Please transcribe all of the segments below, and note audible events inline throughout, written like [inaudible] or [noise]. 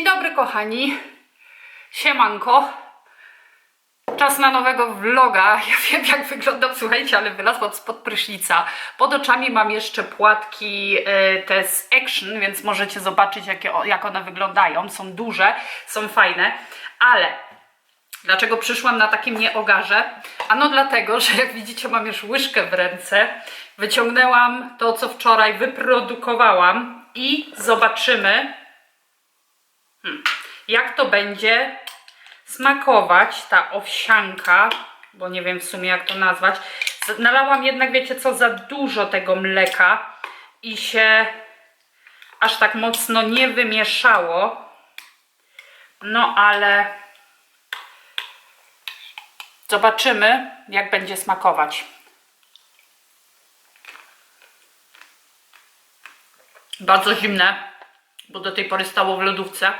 Dzień dobry kochani, siemanko. Czas na nowego vloga. [laughs] Ja wiem jak wyglądam, słuchajcie, ale wylazłam spod prysznica. Pod oczami mam jeszcze płatki e, te z Action, więc możecie zobaczyć jakie, jak one wyglądają. Są duże, są fajne, ale Dlaczego przyszłam na takim nieogarze? Ano dlatego, [laughs] że jak widzicie mam już łyżkę w ręce. Wyciągnęłam to, co wczoraj wyprodukowałam i zobaczymy, hmm, jak to będzie smakować ta owsianka, bo nie wiem w sumie jak to nazwać. Nalałam jednak, wiecie co, za dużo tego mleka i się aż tak mocno nie wymieszało. No ale Zobaczymy, jak będzie smakować. Bardzo zimne, bo do tej pory stało w lodówce.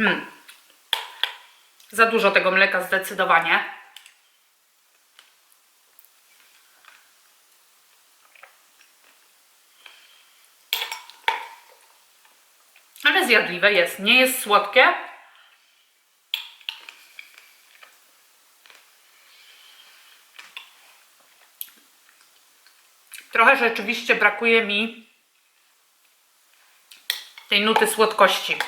Hmm. Za dużo tego mleka zdecydowanie. Ale zjadliwe jest. Nie jest słodkie. Trochę rzeczywiście brakuje mi tej nuty słodkości.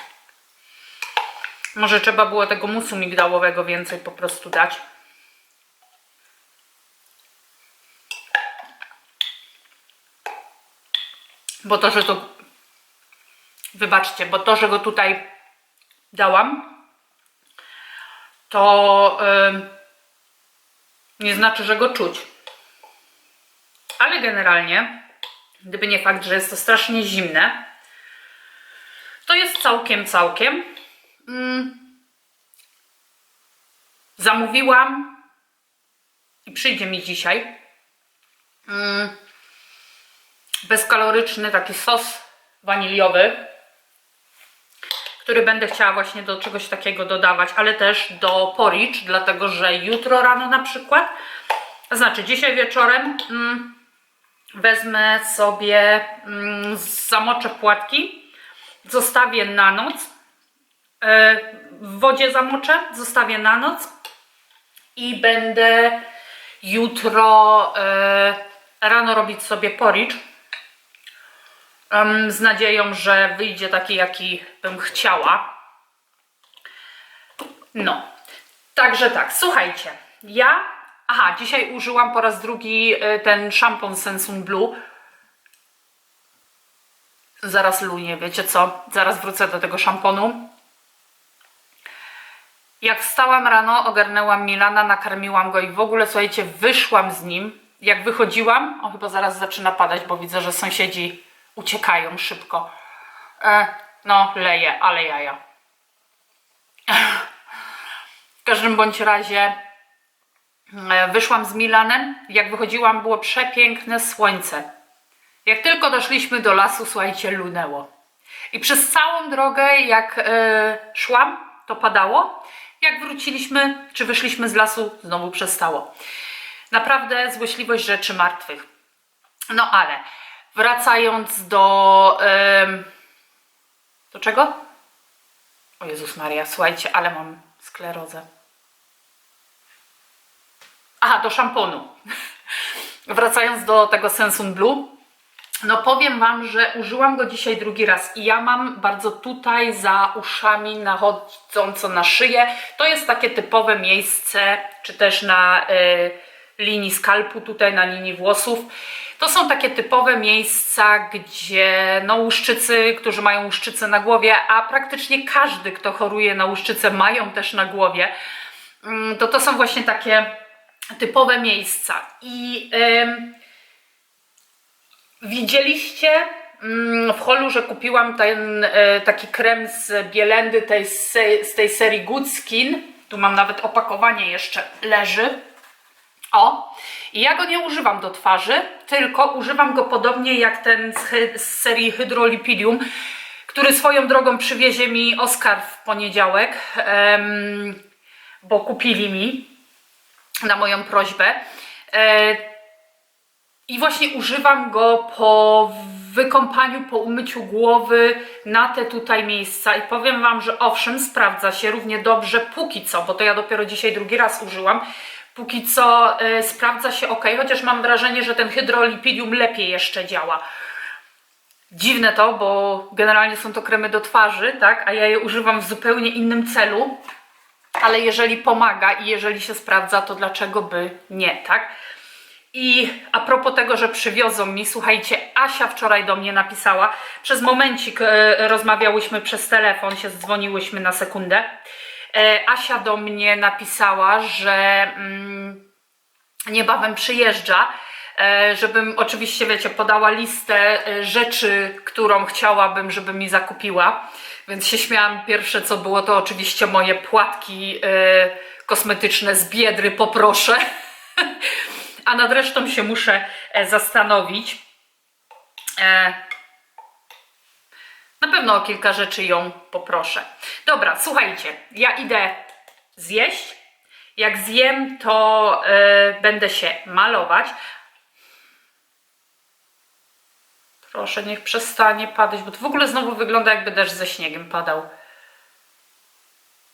Może trzeba było tego musu migdałowego więcej po prostu dać. Bo to, że to Wybaczcie, bo to, że go tutaj dałam, to ym, nie znaczy, że go czuć. Ale generalnie, gdyby nie fakt, że jest to strasznie zimne, to jest całkiem, całkiem. Ym, zamówiłam i przyjdzie mi dzisiaj. Ym, bezkaloryczny taki sos waniliowy który będę chciała właśnie do czegoś takiego dodawać, ale też do porridge, dlatego że jutro rano na przykład, znaczy dzisiaj wieczorem mm, wezmę sobie, mm, zamoczę płatki, zostawię na noc, w wodzie zamoczę, zostawię na noc i będę jutro e, rano robić sobie Em, z nadzieją, że wyjdzie taki, jaki bym chciała. No, także tak, słuchajcie, ja, aha, dzisiaj użyłam po raz drugi y, ten szampon Sensun Blue. Zaraz lunię, wiecie co, zaraz wrócę do tego szamponu. Jak wstałam rano, ogarnęłam Milana, nakarmiłam go i w ogóle, słuchajcie, wyszłam z nim. Jak wychodziłam, o chyba zaraz zaczyna padać, bo widzę, że sąsiedzi uciekają szybko. E, no, leje, ale jaja. W każdym bądź razie e, wyszłam z Milanem. Jak wychodziłam, było przepiękne słońce. Jak tylko doszliśmy do lasu, słuchajcie, lunęło. I przez całą drogę, jak e, szłam, to padało. Jak wróciliśmy, czy wyszliśmy z lasu, znowu przestało. Naprawdę złośliwość rzeczy martwych. No ale wracając do. do czego? O Jezus Maria, słuchajcie, ale mam sklerozę. Aha, do szamponu. [laughs] Wracając do tego Sensun Blue. No powiem Wam, że użyłam go dzisiaj drugi raz i ja mam bardzo tutaj za uszami nachodząco na szyję. To jest takie typowe miejsce, czy też na y, linii skalpu, tutaj na linii włosów. To są takie typowe miejsca, gdzie no łuszczycy, którzy mają łuszczycę na głowie, a praktycznie każdy, kto choruje na łuszczycę, mają też na głowie, mm, to to są właśnie takie typowe miejsca. I ym, Widzieliście mm, w holu, że kupiłam ten e, taki krem z Bielendy tej, z tej serii Good Skin. Tu mam nawet opakowanie jeszcze leży. O, i ja go nie używam do twarzy, tylko używam go podobnie jak ten z, z serii Hydrolipidium, który swoją drogą przywiezie mi Oskar w poniedziałek, bo kupili mi na moją prośbę. I właśnie używam go po wykąpaniu, po umyciu głowy na te tutaj miejsca i powiem Wam, że owszem, sprawdza się równie dobrze póki co, bo to ja dopiero dzisiaj drugi raz użyłam, póki co y, sprawdza się ok, chociaż mam wrażenie, że ten hydrolipidium lepiej jeszcze działa. Dziwne to, bo generalnie są to kremy do twarzy, tak, a ja je używam w zupełnie innym celu, ale jeżeli pomaga i jeżeli się sprawdza, to dlaczego by nie, tak? I a propos tego, że przywiozą mi, słuchajcie, Asia wczoraj do mnie napisała, przez momencik e, rozmawiałyśmy przez telefon, się dzwoniłyśmy na sekundę. E, Asia do mnie napisała, że mm, niebawem przyjeżdża, e, żebym oczywiście, wiecie, podała listę e, rzeczy, którą chciałabym, żeby mi zakupiła. Więc się śmiałam. Pierwsze co było, to oczywiście moje płatki e, kosmetyczne z biedry, poproszę. [laughs] A nad resztą się muszę e, zastanowić. E, na pewno o kilka rzeczy ją poproszę. Dobra, słuchajcie, ja idę zjeść. Jak zjem, to e, będę się malować. Proszę, niech przestanie padać, bo to w ogóle znowu wygląda jakby deszcz ze śniegiem padał.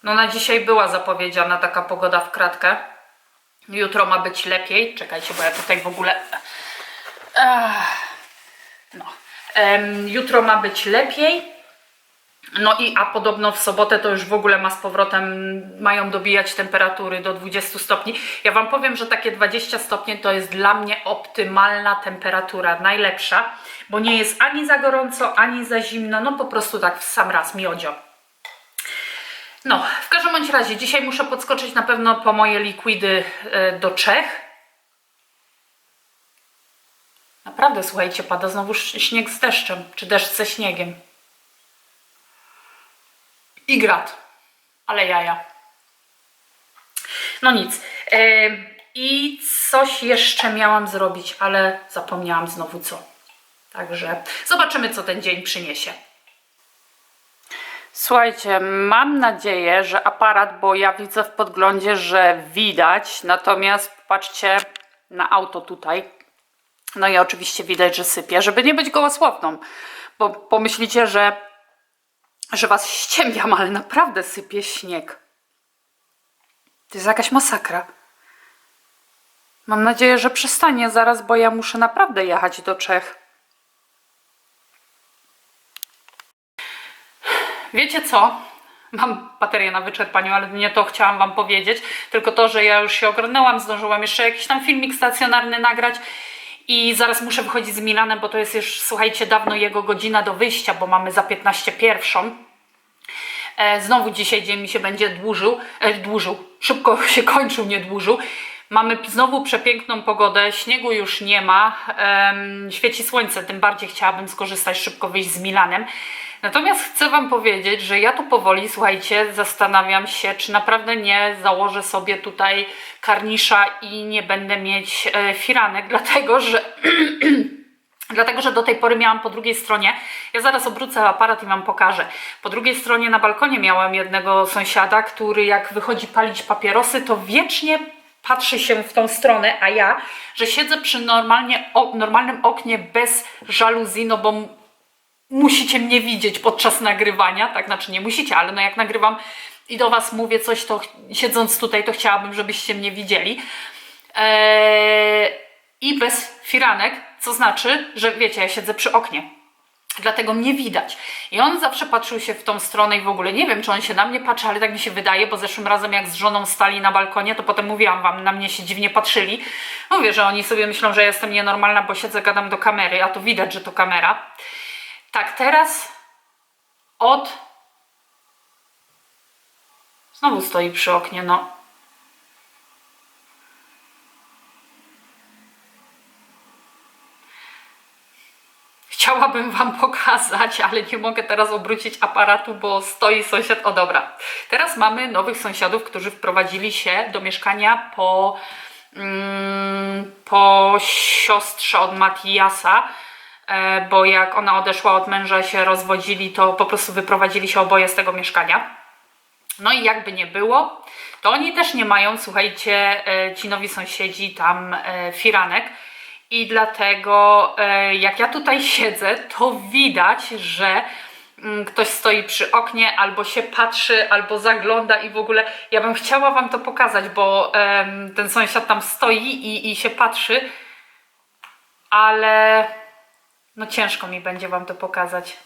No na dzisiaj była zapowiedziana taka pogoda w kratkę. Jutro ma być lepiej. Czekajcie, bo ja tutaj w ogóle... No. Jutro ma być lepiej. No i a podobno w sobotę to już w ogóle ma z powrotem, mają dobijać temperatury do 20 stopni. Ja Wam powiem, że takie 20 stopni to jest dla mnie optymalna temperatura, najlepsza, bo nie jest ani za gorąco, ani za zimno, no po prostu tak w sam raz miodzio. No, w każdym bądź razie, dzisiaj muszę podskoczyć na pewno po moje likwidy e, do Czech. Naprawdę, słuchajcie, pada znowu śnieg z deszczem, czy deszcz ze śniegiem. I grad, ale jaja. No nic. Em, I coś jeszcze miałam zrobić, ale zapomniałam znowu co. Także zobaczymy, co ten dzień przyniesie. Słuchajcie, mam nadzieję, że aparat, bo ja widzę w podglądzie, że widać, natomiast patrzcie na auto tutaj. No i oczywiście widać, że sypie, żeby nie być gołosłowną, bo pomyślicie, że, że was ściemniam, [laughs] ale naprawdę sypie śnieg. To jest jakaś masakra. Mam nadzieję, że przestanie zaraz, bo ja muszę naprawdę jechać do Czech. Wiecie co? Mam baterię na wyczerpaniu, ale nie to chciałam Wam powiedzieć, tylko to, że ja już się ogarnęłam, zdążyłam jeszcze jakiś tam filmik stacjonarny nagrać i zaraz muszę wychodzić z Milanem, bo to jest już, słuchajcie, dawno jego godzina do wyjścia, bo mamy za 15 pierwszą. E, znowu dzisiaj dzień mi się będzie dłużył, e, dłużył, szybko [laughs] się kończył, nie dłużył. Mamy znowu przepiękną pogodę, śniegu już nie ma, em, świeci słońce, tym bardziej chciałabym skorzystać, szybko wyjść z Milanem. Natomiast chcę Wam powiedzieć, że ja tu powoli, słuchajcie, zastanawiam się, czy naprawdę nie założę sobie tutaj karnisza i nie będę mieć e, firanek, [laughs] dlatego że [clears throat] Dlatego, że do tej pory miałam po drugiej stronie, ja zaraz obrócę aparat i Wam pokażę. Po drugiej stronie na balkonie miałam jednego sąsiada, który jak wychodzi palić papierosy, to wiecznie patrzy się w tą stronę, a ja, że siedzę przy normalnie, o, normalnym oknie bez żaluzji, no bo musicie mnie widzieć podczas nagrywania, tak, znaczy nie musicie, ale no jak nagrywam i do Was mówię coś, to siedząc tutaj, to chciałabym, żebyście mnie widzieli. Eee, I bez firanek, co znaczy, że wiecie, ja siedzę przy oknie. Dlatego mnie widać. I on zawsze patrzył się w tą stronę i w ogóle nie wiem, czy on się na mnie patrzy, ale tak mi się wydaje, bo zeszłym razem jak z żoną stali na balkonie, to potem mówiłam wam, na mnie się dziwnie patrzyli. Mówię, że oni sobie myślą, że jestem nienormalna, bo siedzę, gadam do kamery, a to widać, że to kamera. Tak, teraz od... Znowu stoi przy oknie, no. Chciałabym Wam pokazać, ale nie mogę teraz obrócić aparatu, bo stoi sąsiad. O dobra, teraz mamy nowych sąsiadów, którzy wprowadzili się do mieszkania po, mm, po siostrze od Matiasa, bo jak ona odeszła od męża, się rozwodzili, to po prostu wyprowadzili się oboje z tego mieszkania. No i jakby nie było, to oni też nie mają, słuchajcie, e, ci nowi sąsiedzi tam e, firanek. i dlatego e, jak ja tutaj [laughs] siedzę, to widać, że mm, ktoś stoi przy oknie, albo się patrzy, albo zagląda i w ogóle ja bym chciała Wam to pokazać, bo ten sąsiad tam stoi i, i się patrzy, ale no ciężko mi będzie Wam to pokazać.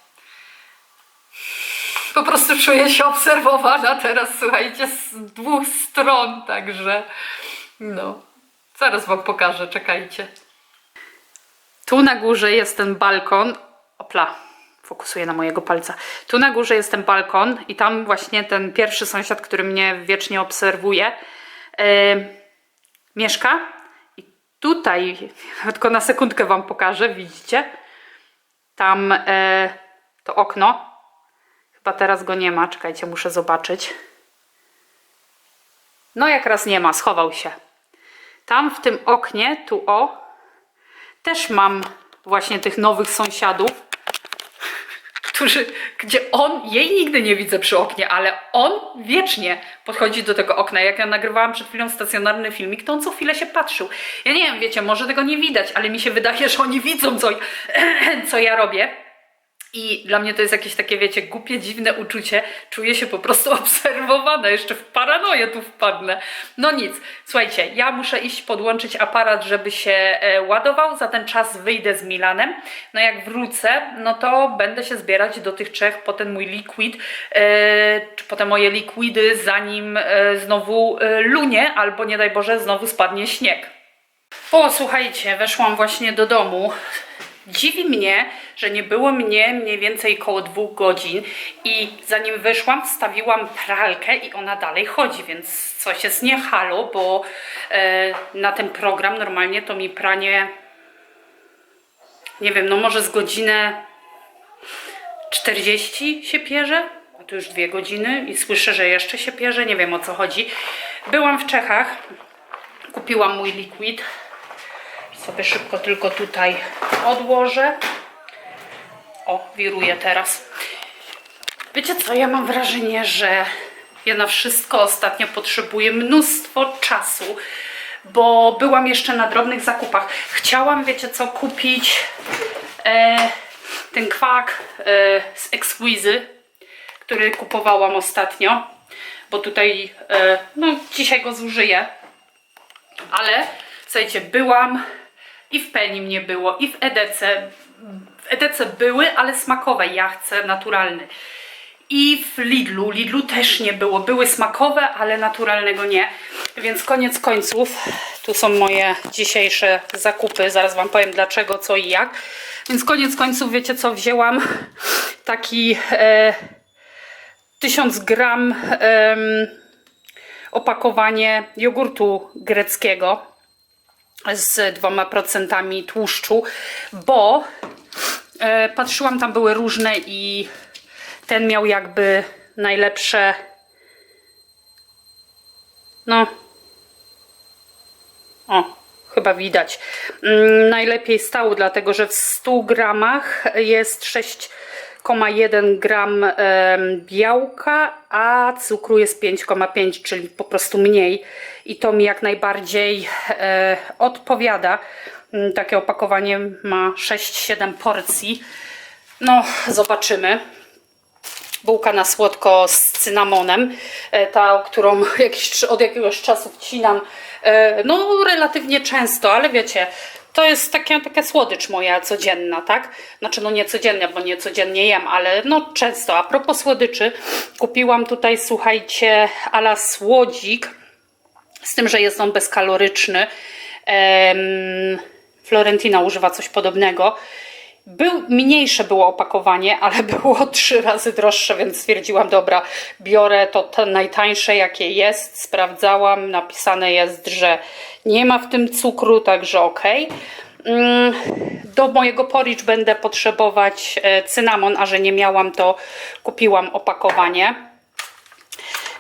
Po prostu czuję się obserwowana teraz, słuchajcie, z dwóch stron, także no, zaraz Wam pokażę, czekajcie. Tu na górze jest ten balkon. Opla, fokusuję na mojego palca. Tu na górze jest ten balkon i tam właśnie ten pierwszy sąsiad, który mnie wiecznie obserwuje, yy, mieszka. I tutaj, [laughs] tylko na sekundkę Wam pokażę, widzicie? Tam yy, to okno. Chyba teraz go nie ma, czekajcie, muszę zobaczyć. No jak raz nie ma, schował się. Tam w tym oknie, tu o, też mam właśnie tych nowych sąsiadów, którzy, gdzie on, jej nigdy nie widzę przy oknie, ale on wiecznie podchodzi do tego okna. Jak ja nagrywałam przed chwilą stacjonarny filmik, to on co chwilę się patrzył. Ja nie wiem, wiecie, może tego nie widać, ale mi się wydaje, że oni widzą, co, [clears throat] co ja robię. I dla mnie to jest jakieś takie, wiecie, głupie, dziwne uczucie. Czuję się po prostu [laughs] obserwowana, jeszcze w paranoję tu wpadnę. No nic, słuchajcie, ja muszę iść podłączyć aparat, żeby się e, ładował. Za ten czas wyjdę z Milanem. No jak wrócę, no to będę się zbierać do tych trzech po ten mój liquid, e, czy po te moje likwidy, zanim e, znowu lunie, albo nie daj Boże, znowu spadnie śnieg. O, słuchajcie, weszłam właśnie do domu. Dziwi mnie, że nie było mnie mniej więcej koło dwóch godzin i zanim wyszłam, wstawiłam pralkę i ona dalej chodzi, więc coś jest nie halo, bo e, na ten program normalnie to mi pranie, nie wiem, no może z godzinę 40 się pierze, a to już dwie godziny i słyszę, że jeszcze się pierze, nie wiem o co chodzi. Byłam w Czechach, kupiłam mój liquid, sobie szybko tylko tutaj odłożę. O, wiruje teraz. Wiecie co, ja mam wrażenie, że ja na wszystko ostatnio potrzebuję mnóstwo czasu, bo byłam jeszcze na drobnych zakupach. Chciałam, wiecie co, kupić e, ten kwak e, z Exquizy, który kupowałam ostatnio, bo tutaj, e, no dzisiaj go zużyję, ale słuchajcie, byłam i w Penny mnie było, i w Edece. W Edece były, ale smakowe. Ja chcę naturalny. I w Lidlu. Lidlu też nie było. Były smakowe, ale naturalnego nie. Więc koniec końców, tu są moje dzisiejsze zakupy. Zaraz Wam powiem dlaczego, co i jak. Więc koniec końców, wiecie co, wzięłam taki e, 1000 gram em, opakowanie jogurtu greckiego z dwoma procentami tłuszczu, bo e, patrzyłam, tam były różne i ten miał jakby najlepsze no o, chyba widać. Mm, najlepiej stał, dlatego że w 100 gramach jest 6,1 gram białka, a cukru jest 5,5, czyli po prostu mniej. I to mi jak najbardziej e, odpowiada. Mm, Takie opakowanie ma 6-7 porcji. No, zobaczymy bułka na słodko z cynamonem, e, ta, którą [laughs] jakiś, od jakiegoś czasu wcinam, e, no relatywnie często, ale wiecie, to jest taka, taka słodycz moja codzienna, tak? Znaczy no nie codziennie, bo nie codziennie jem, ale no często. A propos słodyczy, kupiłam tutaj, słuchajcie, ala słodzik, z tym, że jest on bezkaloryczny. Em, Florentina używa coś podobnego. Był, mniejsze było opakowanie, ale [laughs] było trzy razy droższe, więc stwierdziłam, dobra, biorę to, najtańsze jakie jest. Sprawdzałam, napisane jest, że nie ma w tym cukru, także ok. Mm, Do mojego porridge będę potrzebować e, cynamon, a że nie miałam, to kupiłam opakowanie.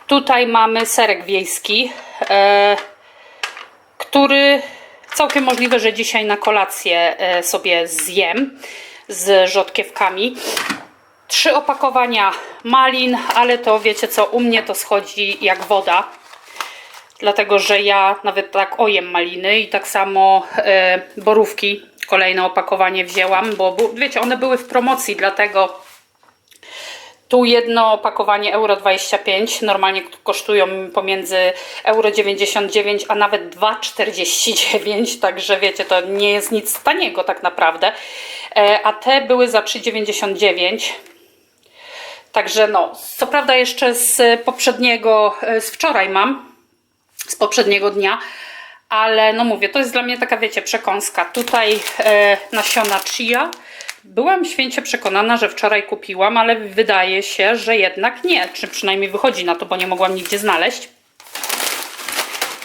Tutaj mamy serek wiejski, e, który całkiem możliwe, że dzisiaj na kolację e, sobie zjem z rzodkiewkami. Trzy opakowania malin, ale to wiecie co, u mnie to schodzi jak woda. dlatego że ja nawet tak ojem maliny i tak samo e, borówki, kolejne opakowanie wzięłam, bo wiecie, one były w promocji, dlatego tu jedno opakowanie euro 25, normalnie kosztują pomiędzy euro 99 a nawet 2,49, także wiecie, to nie jest nic taniego tak naprawdę. E, A te były za 3,99. Także no, co prawda jeszcze z poprzedniego, e, z wczoraj mam, z poprzedniego dnia, ale no mówię, to jest dla mnie taka, wiecie, przekąska. Tutaj e, nasiona chia. Byłam święcie przekonana, że wczoraj kupiłam, ale wydaje się, że jednak nie, czy przynajmniej wychodzi na to, bo nie mogłam nigdzie znaleźć.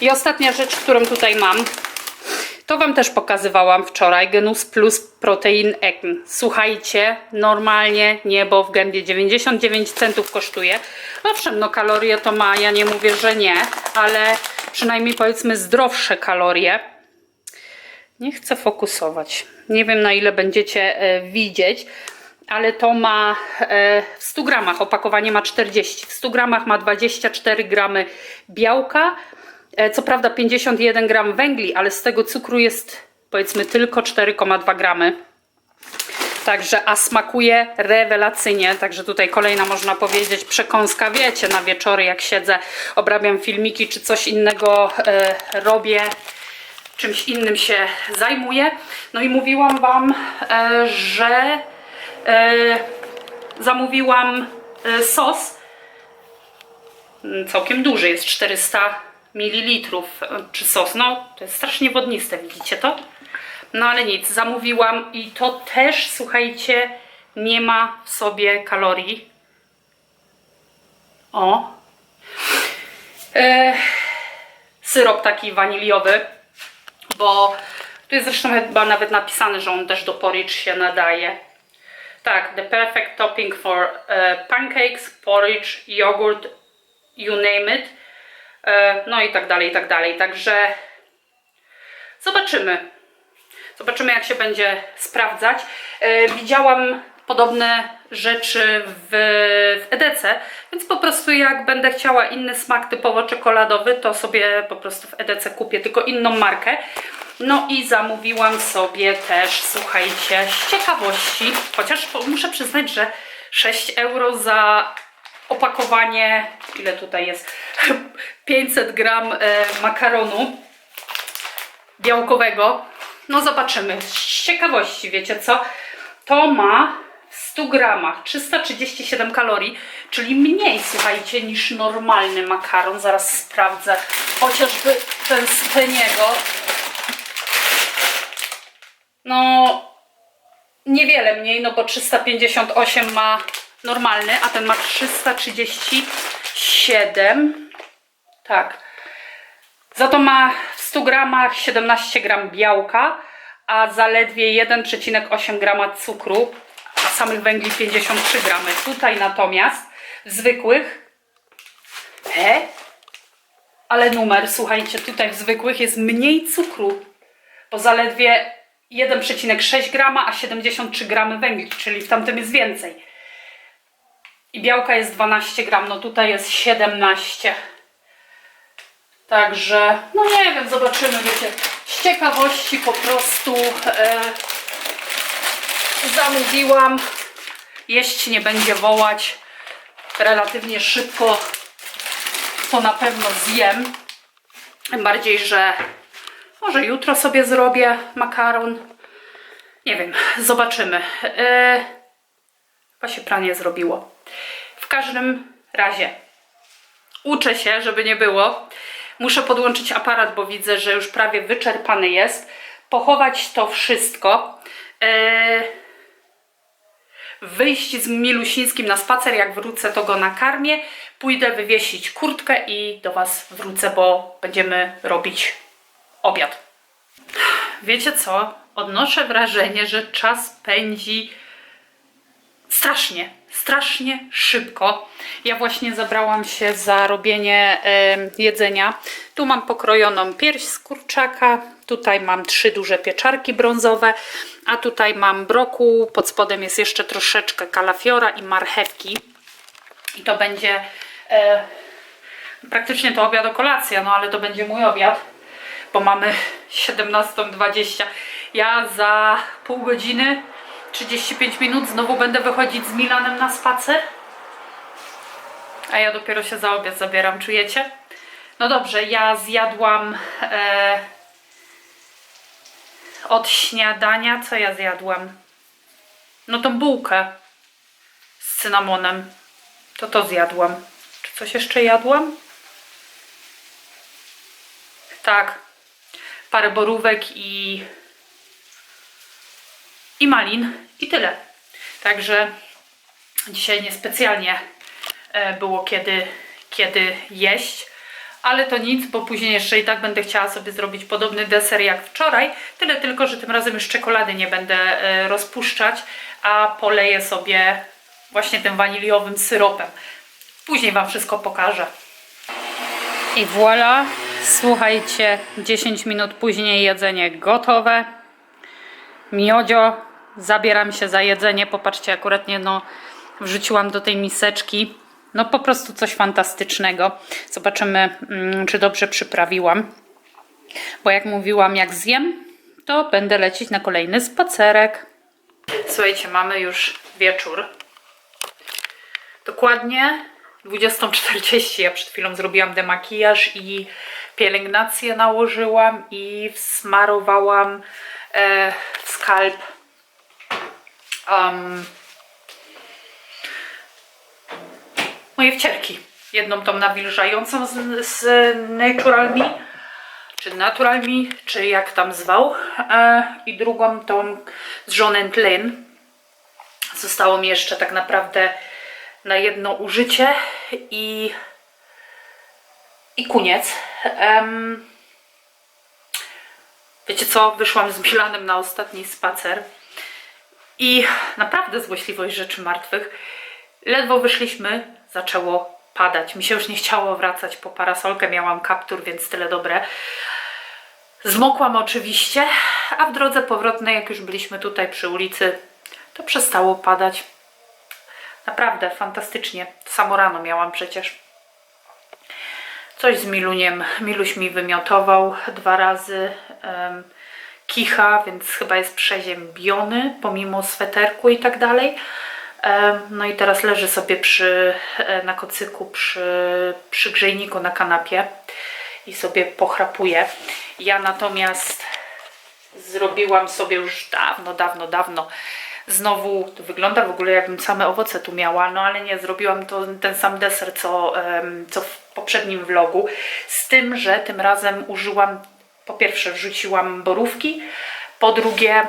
I ostatnia rzecz, którą tutaj mam, to Wam też pokazywałam wczoraj, Genus Plus Protein Egg. Słuchajcie, normalnie niebo w gębie 99 centów kosztuje. Owszem, no kalorie to ma, ja nie mówię, że nie, ale przynajmniej powiedzmy zdrowsze kalorie. Nie chcę fokusować. Nie wiem na ile będziecie e, widzieć, ale to ma e, w 100 gramach, opakowanie ma 40. W 100 gramach ma 24 gramy białka, e, co prawda 51 gram węgli, ale z tego cukru jest powiedzmy tylko 4,2 gramy. Także, a smakuje rewelacyjnie. Także tutaj kolejna, można powiedzieć, przekąska. Wiecie, na wieczory jak siedzę, obrabiam filmiki czy coś innego robię, czymś innym się zajmuję. No i mówiłam Wam, e, że e, zamówiłam e, sos. Całkiem duży, jest 400 ml. Czy sos? No, to jest strasznie wodniste, widzicie to? No ale nic, zamówiłam i to też, słuchajcie, nie ma w sobie kalorii. O. E, syrop taki waniliowy, bo tu jest zresztą chyba nawet napisane, że on też do porridge się nadaje. Tak, the perfect topping for e, pancakes, porridge, yogurt, you name it. E, no i tak dalej, i tak dalej. Także zobaczymy. Zobaczymy, jak się będzie sprawdzać. E, widziałam podobne rzeczy w, w Edece, więc po prostu jak będę chciała inny smak typowo czekoladowy, to sobie po prostu w Edece kupię tylko inną markę. No i zamówiłam sobie też, słuchajcie, z ciekawości, chociaż muszę przyznać, że 6 euro za opakowanie, ile tutaj jest, [laughs] 500 gram e, makaronu białkowego. No zobaczymy. Z ciekawości, wiecie co? To ma 100 gramach 337 kalorii, czyli mniej, słuchajcie, niż normalny makaron. Zaraz sprawdzę. Chociażby ten z Peniego. No, niewiele mniej, no bo 358 ma normalny, a ten ma 337. Tak. Za to ma w 100 gramach 17 gram białka, a zaledwie 1,8 grama cukru, samych węgli 53 gramy. Tutaj natomiast w zwykłych, e? ale numer, słuchajcie, tutaj w zwykłych jest mniej cukru, bo zaledwie 1,6 grama, a 73 gramy węgli, czyli w tamtym jest więcej. I białka jest 12 gram, no tutaj jest 17. Także, no nie wiem, zobaczymy, wiecie, z ciekawości po prostu e, zamówiłam. Jeść nie będzie wołać. Relatywnie szybko to na pewno zjem. Tym bardziej, że może jutro sobie zrobię makaron. Nie wiem, zobaczymy. E, chyba się pranie zrobiło. W każdym razie uczę się, żeby nie było. Muszę podłączyć aparat, bo widzę, że już prawie wyczerpany jest. Pochować to wszystko. Eee, wyjść z Milusińskim na spacer. Jak wrócę, to go nakarmię. Pójdę wywiesić kurtkę i do Was wrócę, bo będziemy robić obiad. Wiecie co? Odnoszę wrażenie, że czas pędzi strasznie, strasznie szybko. Ja właśnie zabrałam się za robienie em, jedzenia. Tu mam pokrojoną pierś z kurczaka, tutaj mam trzy duże pieczarki brązowe, a tutaj mam brokuł, pod spodem jest jeszcze troszeczkę kalafiora i marchewki. I to będzie e, praktycznie to obiad o kolacja, no ale to będzie mój obiad, bo mamy [laughs] 17.20. Ja za pół godziny, 35 minut znowu będę wychodzić z Milanem na spacer. A ja dopiero się za obiad zabieram, czujecie? No dobrze, ja zjadłam e, od śniadania, co ja zjadłam? No tą bułkę z cynamonem. To to zjadłam. Czy coś jeszcze jadłam? Tak. Parę borówek i i malin i tyle. Także dzisiaj niespecjalnie e, było kiedy, kiedy jeść, ale to nic, bo później jeszcze i tak będę chciała sobie zrobić podobny deser jak wczoraj, tyle tylko, że tym razem już czekolady nie będę e, rozpuszczać, a poleję sobie właśnie tym waniliowym syropem. Później Wam wszystko pokażę. I voilà, słuchajcie, 10 minut później jedzenie gotowe. Miodzio, zabieram się za jedzenie. Popatrzcie, akurat nie no, wrzuciłam do tej miseczki. No po prostu coś fantastycznego. Zobaczymy, mm, czy dobrze przyprawiłam. Bo jak mówiłam, jak zjem, to będę lecieć na kolejny spacerek. Słuchajcie, mamy już wieczór. Dokładnie 20.40. Ja przed chwilą zrobiłam demakijaż i pielęgnację nałożyłam i wsmarowałam e, skalp um, moje wcierki. Jedną tą nawilżającą z, z Natural Me, czy Natural Me, czy jak tam zwał, e, i drugą tą z John Lynn. Zostało mi jeszcze tak naprawdę na jedno użycie i, i koniec. Em, wiecie co, wyszłam z Milanem na ostatni spacer i naprawdę złośliwość rzeczy martwych. Ledwo wyszliśmy, zaczęło padać. Mi się już nie chciało wracać po parasolkę, miałam kaptur, więc tyle dobre. Zmokłam oczywiście, a w drodze powrotnej, jak już byliśmy tutaj przy ulicy, to przestało padać. Naprawdę fantastycznie. Samo rano miałam przecież. Coś z Miluniem. Miluś mi wymiotował dwa razy. Um, kicha, więc chyba jest przeziębiony pomimo sweterku i tak dalej. Um, no i teraz leży sobie przy, e, na kocyku przy, przy grzejniku na kanapie i sobie pochrapuje. Ja natomiast zrobiłam sobie już dawno, dawno, dawno Znowu to wygląda w ogóle jakbym same owoce tu miała, no ale nie, zrobiłam to, ten sam deser co, co w poprzednim vlogu. Z tym, że tym razem użyłam, po pierwsze wrzuciłam borówki, po drugie e,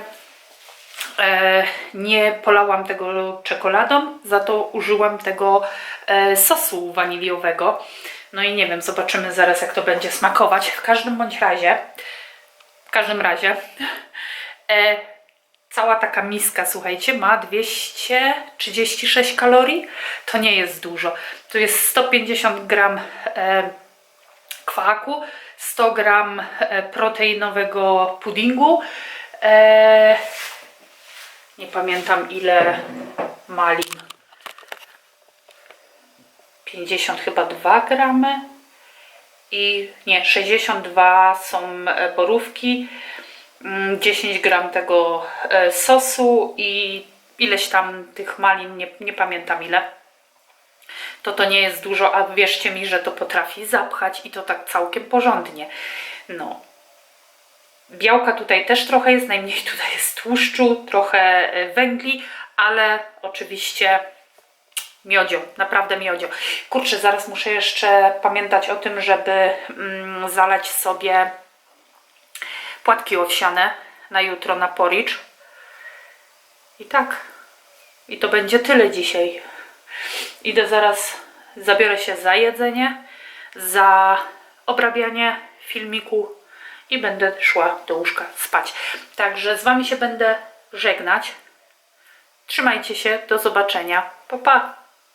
nie polałam tego czekoladą, za to użyłam tego e, sosu waniliowego. No i nie wiem, zobaczymy zaraz jak to będzie smakować. W każdym bądź razie, w każdym razie, e, cała taka miska, słuchajcie, ma 236 kalorii. To nie jest dużo. Tu jest 150 gram e, kwaku, 100 gram e, proteinowego puddingu. E, nie pamiętam ile malin. 50 chyba 2 gramy i nie, 62 są e, borówki 10 mm, gram tego e, sosu i ileś tam tych malin, nie, nie pamiętam ile. To to nie jest dużo, a wierzcie mi, że to potrafi zapchać i to tak całkiem porządnie. No. Białka tutaj też trochę jest, najmniej tutaj jest tłuszczu, trochę e, węgli, ale oczywiście miodzio, naprawdę miodzio. Kurczę, zaraz muszę jeszcze pamiętać o tym, żeby mm, zalać sobie płatki owsiane na jutro na poricz. I tak. I to będzie tyle dzisiaj. Idę zaraz, zabiorę się za jedzenie, za obrabianie filmiku i będę szła do łóżka spać. Także z Wami się będę żegnać. Trzymajcie się, do zobaczenia. Pa, pa!